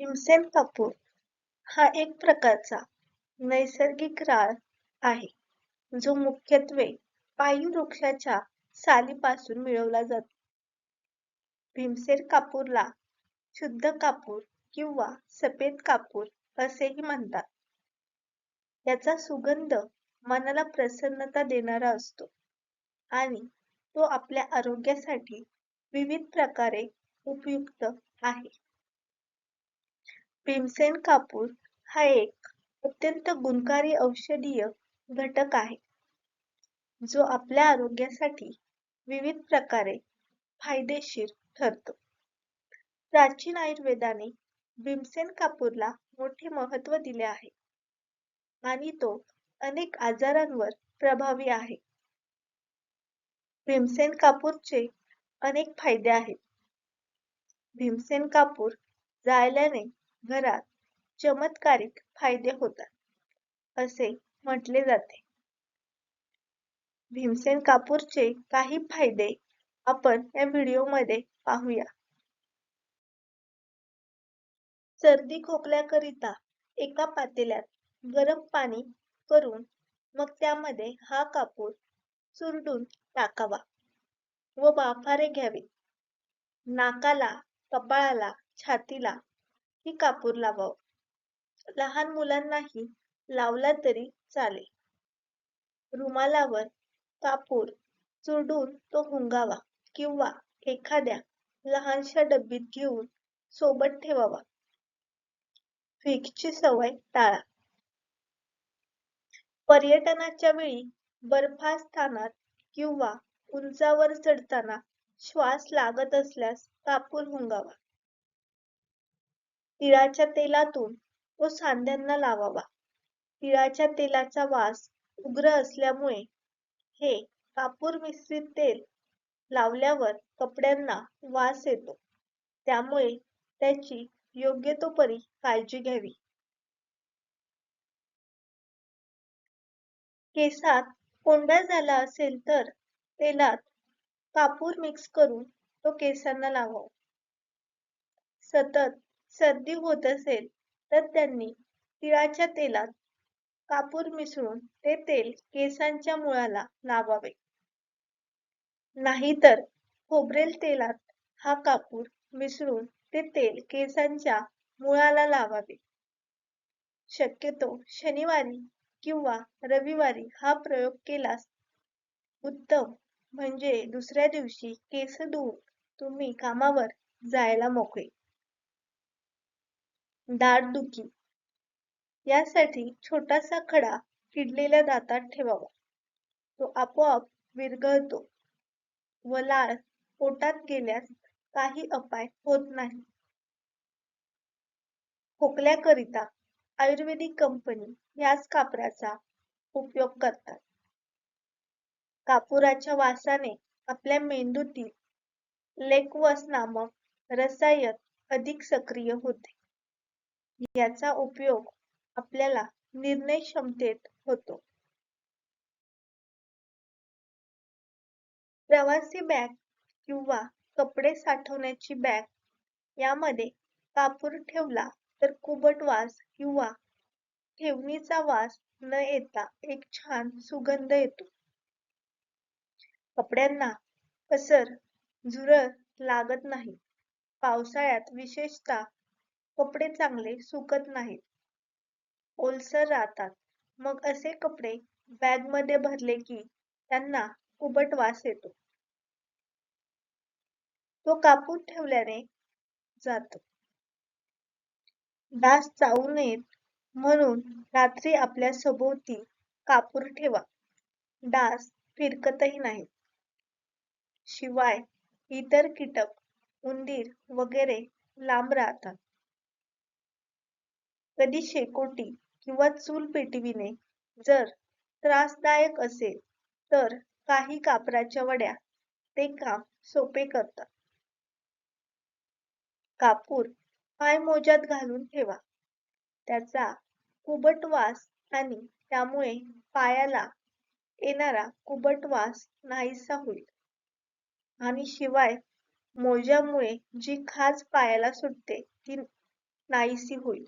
भीमसेन कापूर हा एक प्रकारचा नैसर्गिक राळ आहे जो मुख्यत्वे पाईन वृक्षाच्या सालीपासून मिळवला जातो. भीमसेन कापूरला शुद्ध कापूर किंवा सफेद कापूर असेही म्हणतात. याचा सुगंध मनाला प्रसन्नता देणारा असतो आणि तो आपल्या आरोग्यासाठी विविध प्रकारे उपयुक्त आहे. भीमसेन कापूर हा एक अत्यंत गुणकारी औषधीय घटक आहे जो आपल्या आरोग्यासाठी विविध प्रकारे फायदेशीर ठरतो. प्राचीन आयुर्वेदाने भीमसेन कापूरला मोठे महत्त्व दिले आहे आणि तो अनेक आजारांवर प्रभावी आहे. भीमसेन कापूरचे अनेक फायदे आहेत. भीमसेन कापूर जाळल्याने घरात चमत्कारिक फायदे होतात असे म्हटले जाते. भीमसेन कापूरचे काही फायदे आपण या व्हिडिओमध्ये पाहूया. सर्दी खोकल्याकरिता एका पातेल्यात गरम पाणी करून मग त्यामध्ये हा कापूर चुरडून टाकावा व वाफारे घ्यावे. नाकाला, कपाळाला, छातीला की कापूर लावावं लहान मुलांनाही लावला तरी चालेल. रुमालावर कापूर चुरडून तो हुंगावा किंवा एखाद्या लहानशा डब्बीत घेऊन सोबत ठेवावा. फिकची सवय टाळा. पर्यटनाच्या वेळी बर्फास्थानात किंवा उंचावर चढताना श्वास लागत असल्यास कापूर हुंगावा तिळाच्या तेलातून तो सांध्यांना लावावा. तिळाच्या तेलाचा वास उग्र असल्यामुळे हे कापूर मिश्रित तेल लावल्यावर कपड्यांना वास येतो त्यामुळे त्याची योग्य तो परी काळजी घ्यावी. केसात कोंडा झाला असेल तर तेलात कापूर मिक्स करून तो केसांना लावावा. सतत सर्दी होत असेल तर त्यांनी तिळाच्या तेलात कापूर मिसळून ते तेल केसांच्या मुळाला लावावे. नाहीतर खोबरेल तेलात हा कापूर मिसळून ते तेल केसांच्या मुळाला लावावे. शक्यतो शनिवारी किंवा रविवारी हा प्रयोग केलास उत्तम म्हणजे दुसऱ्या दिवशी केस धुवून तुम्ही कामावर जायला मोकळे. दाटदुखी यासाठी छोटासा खडा किडलेल्या दातात ठेवावा. तो आपोआप विरघळतो व लाळ पोटात गेल्यास काही अपाय होत नाही. खोकल्याकरिता आयुर्वेदिक कंपनी याच कापराचा उपयोग करतात. कापुराच्या वासाने आपल्या मेंदूतील लेक्वस नामक रसायन अधिक सक्रिय होते. याचा उपयोग आपल्याला निर्णय क्षमतेत होतो. प्रवासी बॅग किंवा कपडे साठवण्याची बॅग यामध्ये कापूर ठेवला तर कुबट वास किंवा ठेवणीचा वास न येता एक छान सुगंध येतो. कपड्यांना कसर झुरळ लागत नाही. पावसाळ्यात विशेषतः कपडे चांगले सुकत नाहीत. ओलसर राहतात. मग असे कपडे बॅगमध्ये भरले की त्यांना कुबट वास येतो. तो कापूर ठेवल्याने जातो. डास चावू नयेत म्हणून रात्री आपल्या सभोवती कापूर ठेवा. डास फिरकतही नाहीत. शिवाय इतर कीटक, उंदीर वगैरे लांब राहतात. कधी शेकोटी किंवा चूल पेटविणे जर त्रासदायक असेल तर काही कापराच्या वड्या ते काम सोपे करतात. कापूर पायमोज्यात घालून ठेवा. त्याचा कुबट वास आणि त्यामुळे पायाला येणारा कुबट वास नाहीसा होईल. आणि शिवाय मोज्यामुळे जी खाज पायाला सुटते ती नाहीसी होईल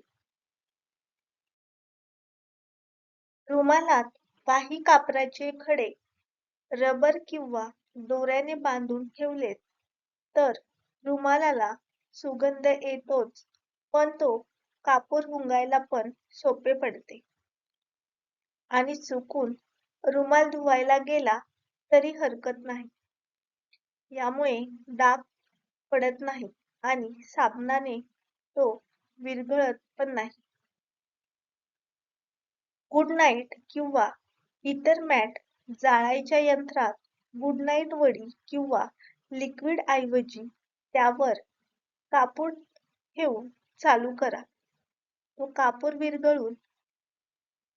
रुमालात काही कापराचे खडे रबर किंवा दोऱ्याने बांधून ठेवलेत. तर रुमालाला सुगंध येतोच पण तो कापूर गुंगायला पण सोपे पडते. आणि चुकून रुमाल धुवायला गेला तरी हरकत नाही. यामुळे डाग पडत नाही आणि साबणाने तो विरघळत पण नाही. गुड नाईट किंवा इतर मॅट जाळायच्या यंत्रात गुड नाईट वडी किंवा लिक्विड ऐवजी त्यावर कापूर ठेवून चालू करा. तो कापूर विरघळून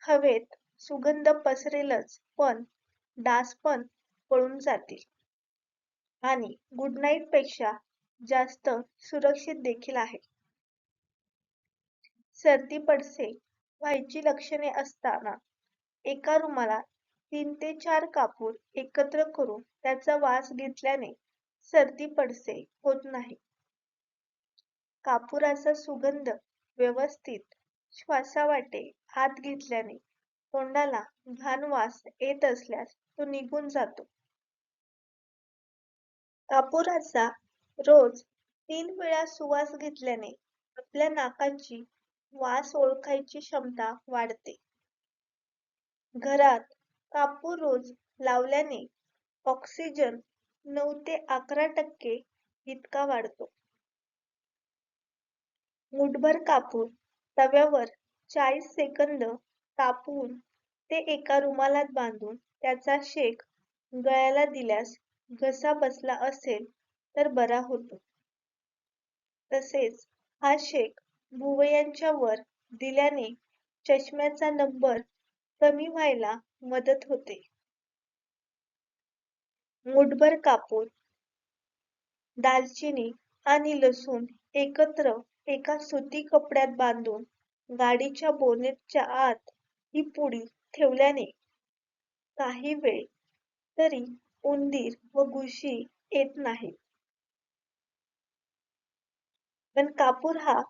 हवेत सुगंध पसरेलच पण डास पण पळून जातील. आणि गुड नाईटपेक्षा जास्त सुरक्षित देखील आहे. सर्दी पडसे व्हायची लक्षणे असताना एका रुमालात तीन ते चार कापूर एकत्र करून त्याचा वास घेतल्याने सर्दी पडसे होत नाही. कापुराचा सुगंध व्यवस्थित श्वासावाटे आत घेतल्याने तोंडाला घाण वास येत असल्यास तो निघून जातो. कापुराचा रोज तीन वेळा सुवास घेतल्याने आपल्या नाकाची वास ओळखायची क्षमता वाढते. घरात कापूर रोज लावल्याने ऑक्सिजन नऊ ते अकरा टक्के इतका वाढतो. मुठभर कापूर तव्यावर चाळीस सेकंद तापवून ते एका रुमालात बांधून त्याचा शेक गळ्याला दिल्यास घसा बसला असेल तर बरा होतो. तसेच हा शेक भुवयांच्या वर दिल्याने चष्म्याचा नंबर कमी व्हायला मदत होते. मुठभर कापूर दालचिनी आणि लसूण एकत्र एका सुती कपड्यात बांधून गाडीच्या बोनेटच्या आत ही पुडी ठेवल्याने काही वेळ तरी उंदीर व घुशी येत नाहीत. पण कापूर हा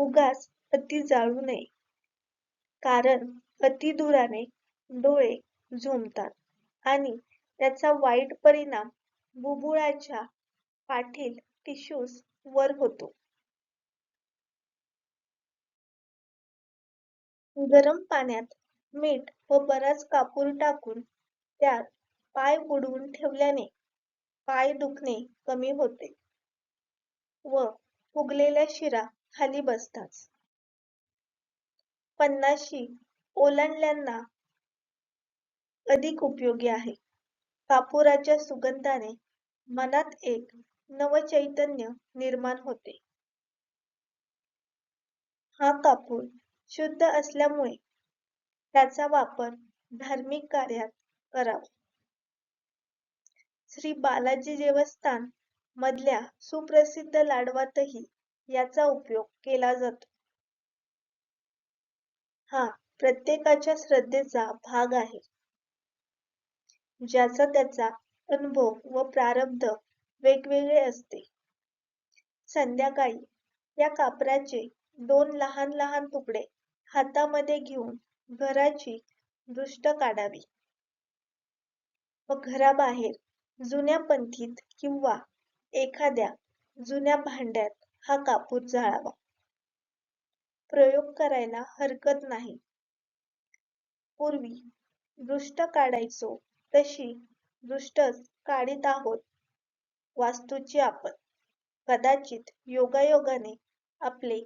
उगाच अति जाळू नये. कारण अतिधुराने डोळे झोंबतात आणि त्याचा वाईट परिणाम बुबुळाच्या पाठील टिश्यूज वर होतो. गरम पाण्यात मीठ व बराच कापूर टाकून त्यात पाय बुडवून ठेवल्याने पाय दुखणे कमी होते व फुगलेल्या शिरा खाली बसतात. पन्नाशी ओलांडल्यांना अधिक उपयोगी आहे. कापुराच्या सुगंधाने मनात एक नवचैतन्य निर्माण होते. हा कापूर शुद्ध असल्यामुळे त्याचा वापर धार्मिक कार्यात करावा. श्री बालाजी देवस्थान मधल्या सुप्रसिद्ध लाडवातही याचा उपयोग केला जातो. हा प्रत्येकाच्या श्रद्धेचा भाग आहे. ज्याचा त्याचा अनुभव व प्रारब्ध वेगवेगळे असते. संध्याकाळी या कापराचे दोन लहान लहान तुकडे हातामध्ये घेऊन घराची दृष्ट काढावी. व घराबाहेर जुन्या पंथीत किंवा एखाद्या जुन्या भांड्यात हा कापूर जाळावा प्रयोग करायला हरकत नाही. पूर्वी दृष्ट काढायचो तशी दृष्टच काढीत आहोत. वास्तूची आपण. कदाचित योगायोगाने आपले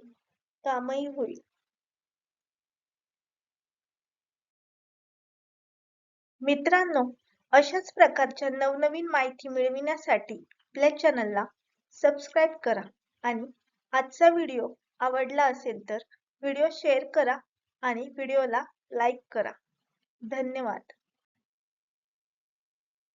कामही होईल. मित्रांनो अशाच प्रकारच्या नवनवीन माहिती मिळविण्यासाठी आपल्या चॅनलला सबस्क्राईब करा. आणि आजचा व्हिडिओ आवडला असेल तर व्हिडिओ शेअर करा आणि व्हिडिओला लाईक करा. धन्यवाद.